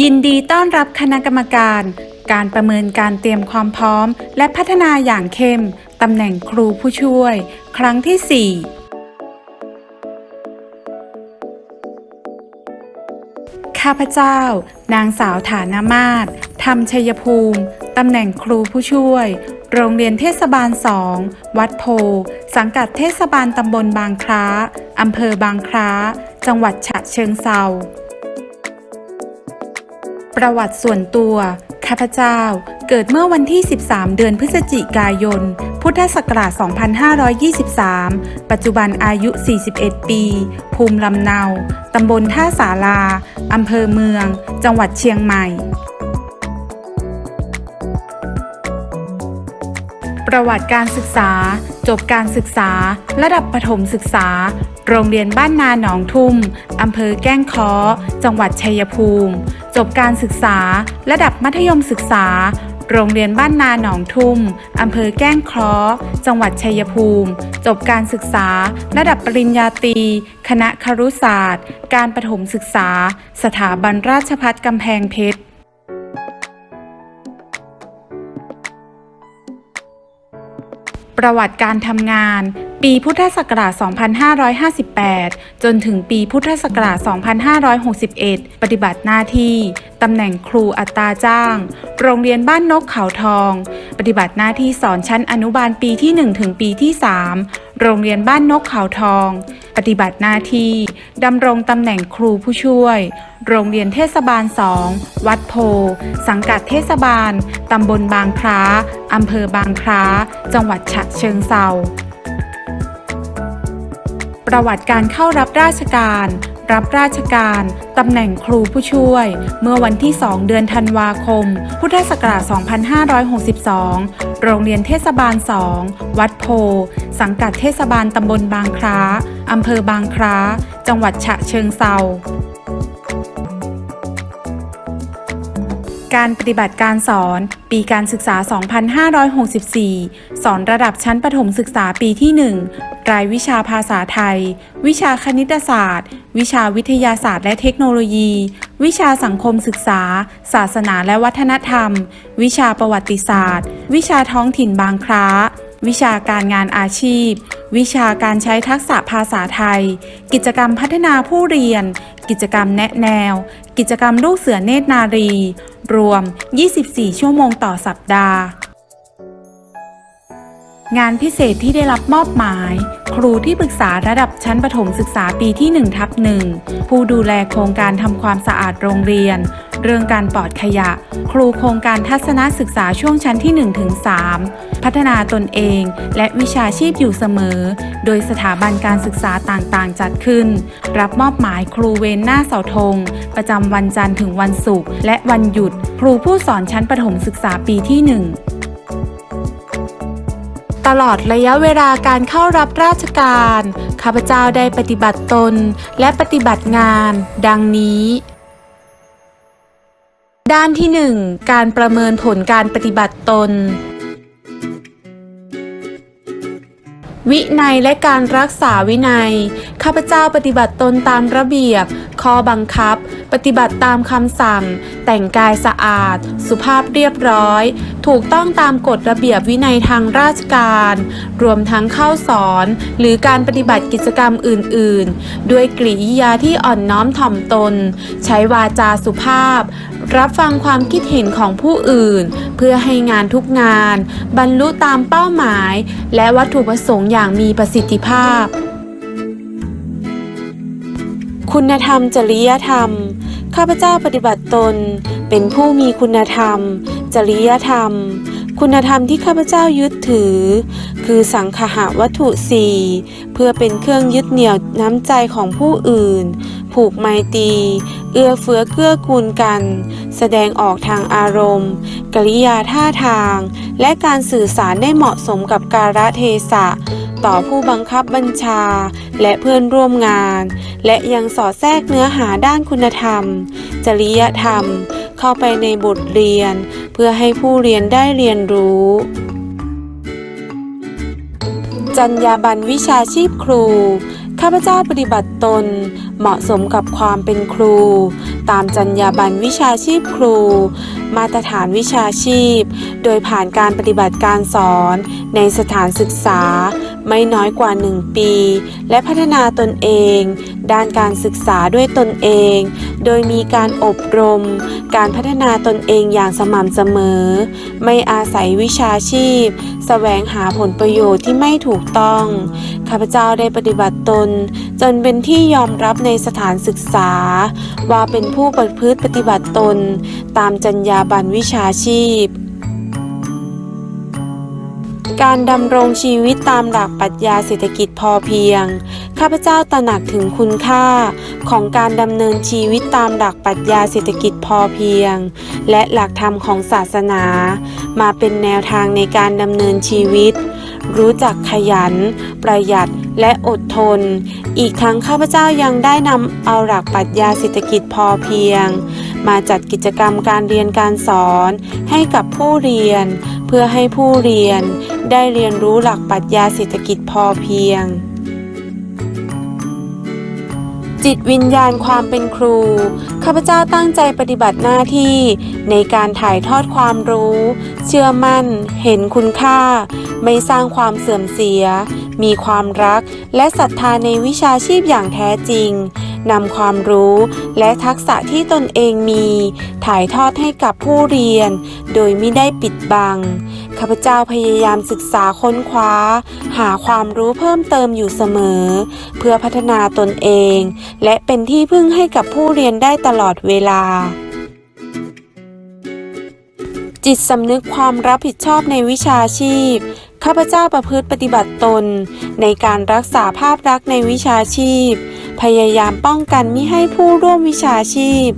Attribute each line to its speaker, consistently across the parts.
Speaker 1: ยินดีต้อนรับคณะกรรมการ การประเมินการเตรียมความพร้อม และพัฒนาอย่างเข้ม ตำแหน่งครูผู้ช่วย ครั้งที่ 4 ข้าพเจ้า นางสาวฐานามาศธรรมชัยภูมิ ตำแหน่งครูผู้ช่วย โรงเรียนเทศบาล2วัดโพ สังกัดเทศบาลตำบลบางคล้าอำเภอบางคล้า จังหวัดฉะเชิงเซา ประวัติส่วนตัว ข้าพเจ้า เกิดเมื่อวันที่ 13 เดือนพฤศจิกายน พุทธศักราช 2523 ปัจจุบันอายุ 41 ปี ภูมิลำเนา ตำบลท่าสาราอำเภอเมือง จังหวัดเชียงใหม่ ประวัติการศึกษา จบการศึกษา ระดับประถมศึกษา โรงเรียนบ้านนาหนองทุ่ม อำเภอแก้งค้อ จังหวัดชัยภูมิ จบการศึกษา ระดับมัธยมศึกษา โรงเรียนบ้านนาหนองทุ่ม อำเภอแก้งเคราะห์จังหวัดชัยภูมิ จบการศึกษา ระดับปริญญาตรี คณะครุศาสตร์ การประถมศึกษา สถาบันราชภัฏกำแพงเพชรประวัติการทำงาน ปีพุทธศักราช 2558 จนถึงปีพุทธศักราช 2561 ปฏิบัติหน้าที่ ตำแหน่งครูอัตราจ้าง โรงเรียนบ้านนกเขาทอง ปฏิบัติหน้าที่สอนชั้นอนุบาลปีที่ 1 ถึงปีที่ 3 โรงเรียนบ้านนกเขาทอง ปฏิบัติหน้าที่ ดำรงตำแหน่งครูผู้ช่วย โรงเรียนเทศบาล 2 วัดโพ สังกัดเทศบาล ตำบลบางคล้าอำเภอบางคล้า จังหวัดฉะเชิงเซา ประวัติการเข้ารับราชการ รับราชการ ตำแหน่งครูผู้ช่วย เมื่อวันที่ 2 เดือนธันวาคม พุทธศักราช 2562 โรงเรียนเทศบาล 2 วัดโพ สังกัดเทศบาลตำบลบางคล้าอำเภอบางคล้า จังหวัดฉะเชิงเซาการปฏิบัติการสอน ปีการศึกษา 2564 สอนระดับชั้นประถมศึกษาปีที่ 1 รายวิชาภาษาไทย วิชาคณิตศาสตร์ วิชาวิทยาศาสตร์และเทคโนโลยี วิชาสังคมศึกษา ศาสนาและวัฒนธรรม วิชาประวัติศาสตร์ วิชาท้องถิ่นบางคล้า วิชาการงานอาชีพ วิชาการใช้ทักษะภาษาไทย กิจกรรมพัฒนาผู้เรียน กิจกรรมแนะแนว กิจกรรมลูกเสือเนตรนารี รวม 24 ชั่วโมงต่อสัปดาห์ งานพิเศษที่ได้รับมอบหมาย ครูที่ปรึกษาระดับชั้นประถมศึกษาปีที่1ทับ1ผู้ดูแลโครงการทำความสะอาดโรงเรียน เรื่องการปลอดขยะ ครูโครงการทัศนศึกษาช่วงชั้นที่1ถึง3พัฒนาตนเองและวิชาชีพอยู่เสมอ โดยสถาบันการศึกษาต่างๆ จัดขึ้น รับมอบหมายครูเวรหน้าเสาธง ประจำวันจันทร์ถึงวันศุกร์และวันหยุด ครูผู้สอนชั้นประถมศึกษาปีที่ 1 ตลอดระยะเวลาการเข้ารับราชการ ข้าพเจ้าได้ปฏิบัติตนและปฏิบัติงาน ดังนี้ ด้านที่ 1 การประเมินผลการปฏิบัติตน วินัยและการรักษาวินัย ข้าพเจ้าปฏิบัติตนตามระเบียบ ข้อบังคับ ปฏิบัติตามคำสั่ง แต่งกายสะอาด สุภาพเรียบร้อย ถูกต้องตามกฎระเบียบวินัยทางราชการ รวมทั้งเข้าสอน หรือการปฏิบัติกิจกรรมอื่น ๆ ด้วยกริยาที่อ่อนน้อมถ่อมตน ใช้วาจาสุภาพ รับฟังความคิดเห็นของผู้อื่น เพื่อให้งานทุกงาน บรรลุตามเป้าหมาย และวัตถุประสงค์อย่างมีประสิทธิภาพ คุณธรรมจริยธรรม ข้าพเจ้าปฏิบัติตน เป็นผู้มีคุณธรรม จริยธรรม คุณธรรมที่ข้าพเจ้ายึดถือ คือสังคหะวัตถุสี่เพื่อเป็นเครื่องยึดเหนี่ยวน้ำใจของผู้อื่น ผูกไมตรีเอื้อเฟื้อเกื้อกูลกัน แสดงออกทางอารมณ์ กริยาท่าทาง และการสื่อสารได้เหมาะสมกับกาลเทศะต่อผู้บังคับบัญชา และเพื่อนร่วมงาน และยังสอดแทรกเนื้อหาด้านคุณธรรม จริยธรรม เข้าไปในบทเรียน เพื่อให้ผู้เรียนได้เรียนรู้จรรยาบรรณวิชาชีพครู ข้าพเจ้าปฏิบัติตน เหมาะสมกับความเป็นครู ตามจรรยาบรรณวิชาชีพครู มาตรฐานวิชาชีพ โดยผ่านการปฏิบัติการสอนในสถานศึกษา ไม่น้อยกว่า 1 ปี และพัฒนาตนเอง ด้านการศึกษาด้วยตนเอง โดยมีการอบรม การพัฒนาตนเองอย่างสม่ำเสมอ ไม่อาศัยวิชาชีพแสวงหาผลประโยชน์ที่ไม่ถูกต้อง ข้าพเจ้าได้ปฏิบัติตน จนเป็นที่ยอมรับในสถานศึกษา ว่าเป็นผู้ประพฤติปฏิบัติตน ตามจรรยาบรรณวิชาชีพ การดำรงชีวิตตามหลักปรัชญาเศรษฐกิจพอเพียง ข้าพเจ้าตระหนักถึงคุณค่าของการดำเนินชีวิตตามหลักปรัชญาเศรษฐกิจพอเพียง และหลักธรรมของศาสนา มาเป็นแนวทางในการดำเนินชีวิต รู้จักขยัน ประหยัดและอดทน อีกทั้งข้าพเจ้ายังได้นำเอาหลักปรัชญาเศรษฐกิจพอเพียง มาจัดกิจกรรมการเรียนการสอนให้กับผู้เรียน เพื่อให้ผู้เรียน ได้เรียนรู้หลักปรัชญาเศรษฐกิจพอเพียง จิตวิญญาณความเป็นครู ข้าพเจ้าตั้งใจปฏิบัติหน้าที่ในการถ่ายทอดความรู้ เชื่อมั่น เห็นคุณค่า ไม่สร้างความเสื่อมเสีย มีความรักและศรัทธาในวิชาชีพอย่างแท้จริง นำความรู้และทักษะที่ตนเองมี ถ่ายทอดให้กับผู้เรียน โดยไม่ได้ปิดบัง ข้าพเจ้าพยายามศึกษาค้นคว้า หาความรู้เพิ่มเติมอยู่เสมอ เพื่อพัฒนาตนเอง และเป็นที่พึ่งให้กับผู้เรียนได้ตลอดเวลาจิตสำนึกความรับผิดชอบในวิชาชีพ ข้าพเจ้าประพฤติปฏิบัติตน ในการรักษาภาพลักษณ์ในวิชาชีพ พยายามป้องกันมิให้ผู้ร่วมวิชาชีพ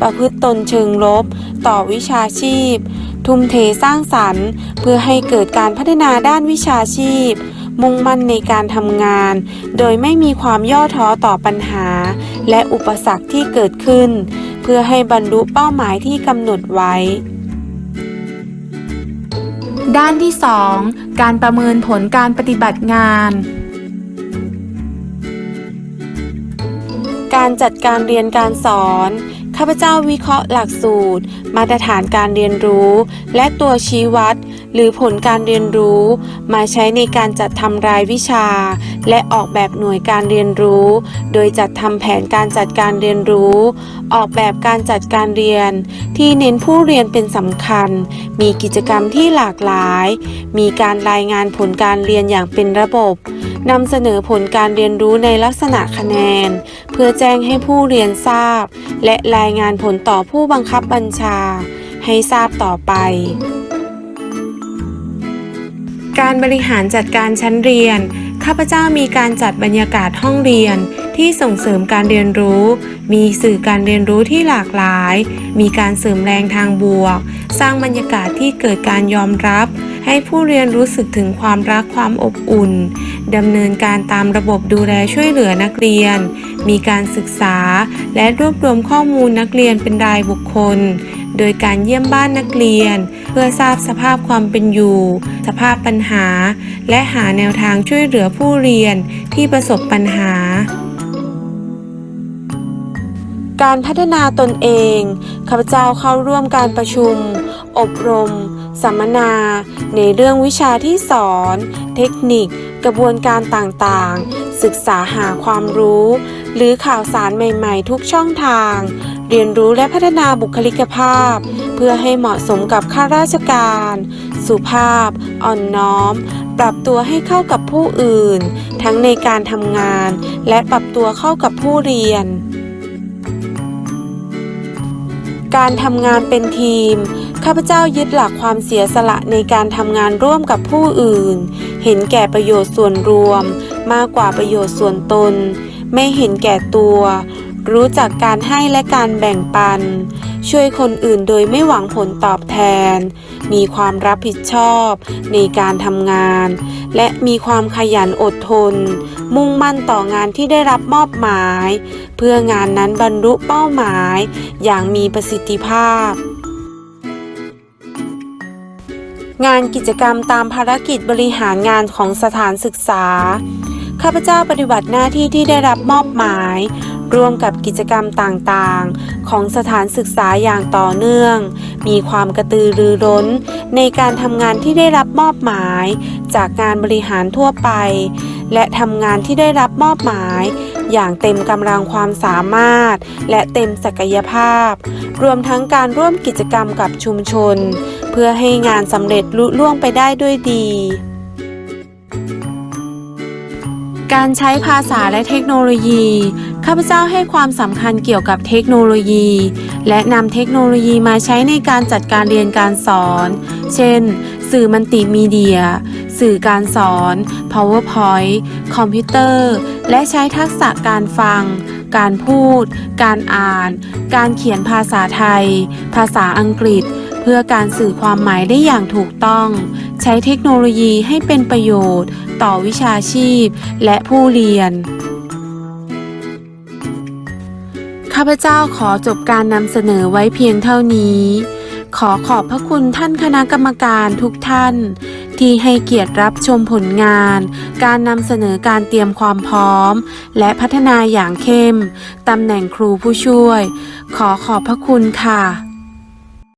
Speaker 1: ประพฤติตนเชิงลบ ต่อวิชาชีพ ทุ่มเทสร้างสรรค์ เพื่อให้เกิดการพัฒนาด้านวิชาชีพ มุ่งมั่นในการทำงาน โดยไม่มีความย่อท้อต่อปัญหา และอุปสรรคที่เกิดขึ้น เพื่อให้บรรลุเป้าหมายที่กำหนดไว้
Speaker 2: ด้านที่ 2 การประเมินผลการปฏิบัติงาน
Speaker 1: การจัดการเรียนการสอน ข้าพเจ้าวิเคราะห์หลักสูตร มาตรฐานการเรียนรู้ และตัวชี้วัด หรือผลการเรียนรู้ มาใช้ในการจัดทำรายวิชา และออกแบบหน่วยการเรียนรู้ โดยจัดทำแผนการจัดการเรียนรู้ ออกแบบการจัดการเรียน ที่เน้นผู้เรียนเป็นสำคัญ มีกิจกรรมที่หลากหลาย มีการรายงานผลการเรียนอย่างเป็นระบบ นำเสนอผลการเรียนรู้ในลักษณะคะแนน เพื่อแจ้งให้ผู้เรียนทราบ และรายงานผลต่อผู้บังคับบัญชา ให้ทราบต่อไป การบริหารจัดการชั้นเรียน ข้าพเจ้ามีการจัดบรรยากาศห้องเรียน ที่ส่งเสริมการเรียนรู้ มีสื่อการเรียนรู้ที่หลากหลาย มีการเสริมแรงทางบวก สร้างบรรยากาศที่เกิดการยอมรับ ให้ผู้เรียนรู้สึกถึงความรักความอบอุ่นดำเนินการตามระบบดูแลช่วยเหลือนักเรียน มีการศึกษา และรวบรวมข้อมูลนักเรียนเป็นรายบุคคล โดยการเยี่ยมบ้านนักเรียน เพื่อทราบสภาพความเป็นอยู่ สภาพปัญหา และหาแนวทางช่วยเหลือผู้เรียนที่ประสบปัญหาการพัฒนาตนเอง ข้าพเจ้าเข้าร่วมการประชุม อบรม สัมมนา ในเรื่องวิชาที่สอน เทคนิค กระบวนการต่างๆ ศึกษาหาความรู้ หรือข่าวสารใหม่ๆ ทุกช่องทาง เรียนรู้และพัฒนาบุคลิกภาพ เพื่อให้เหมาะสมกับข้าราชการ สุภาพ อ่อนน้อม ปรับตัวให้เข้ากับผู้อื่น ทั้งในการทำงาน และปรับตัวเข้ากับผู้เรียน การทำงานเป็นทีม ข้าพเจ้ายึดหลักความเสียสละในการทำงานร่วมกับผู้อื่น เห็นแก่ประโยชน์ส่วนรวม มากกว่าประโยชน์ส่วนตน ไม่เห็นแก่ตัว รู้จักการให้และการแบ่งปัน ช่วยคนอื่นโดยไม่หวังผลตอบแทน มีความรับผิดชอบในการทำงาน และมีความขยันอดทน มุ่งมั่นต่องานที่ได้รับมอบหมาย เพื่องานนั้นบรรลุเป้าหมาย อย่างมีประสิทธิภาพ งานกิจกรรมตามภารกิจบริหารงานของสถานศึกษา ข้าพเจ้าปฏิบัติหน้าที่ที่ได้รับมอบหมาย ร่วมกับกิจกรรมต่างๆ ของสถานศึกษาอย่างต่อเนื่อง มีความกระตือรือร้น ในการทำงานที่ได้รับมอบหมาย จากงานบริหารทั่วไป และทำงานที่ได้รับมอบหมาย อย่างเต็มกำลังความสามารถ และเต็มศักยภาพ รวมทั้งการร่วมกิจกรรมกับชุมชน เพื่อให้งานสำเร็จลุล่วงไปได้ด้วยดี การใช้ภาษาและเทคโนโลยี ข้าพเจ้าให้ความสำคัญเกี่ยวกับเทคโนโลยี และนำเทคโนโลยีมาใช้ในการจัดการเรียนการสอน เช่น สื่อมัลติมีเดีย สื่อการสอน PowerPoint คอมพิวเตอร์ และใช้ทักษะการฟัง การพูด การอ่าน การเขียนภาษาไทย ภาษาอังกฤษ พื่อการสื่อความหมายได้อย่างถูกต้อง ใช้เทคโนโลยีให้เป็นประโยชน์ ต่อวิชาชีพ และผู้เรียน ข้าพเจ้าขอจบการนำเสนอไว้เพียงเท่านี้ ขอขอบพระคุณท่านคณะกรรมการทุกท่าน ที่ให้เกียรติรับชมผลงาน การนำเสนอการเตรียมความพร้อม และพัฒนาอย่างเข้มตำแหน่งครูผู้ช่วย ขอขอบพระคุณค่ะ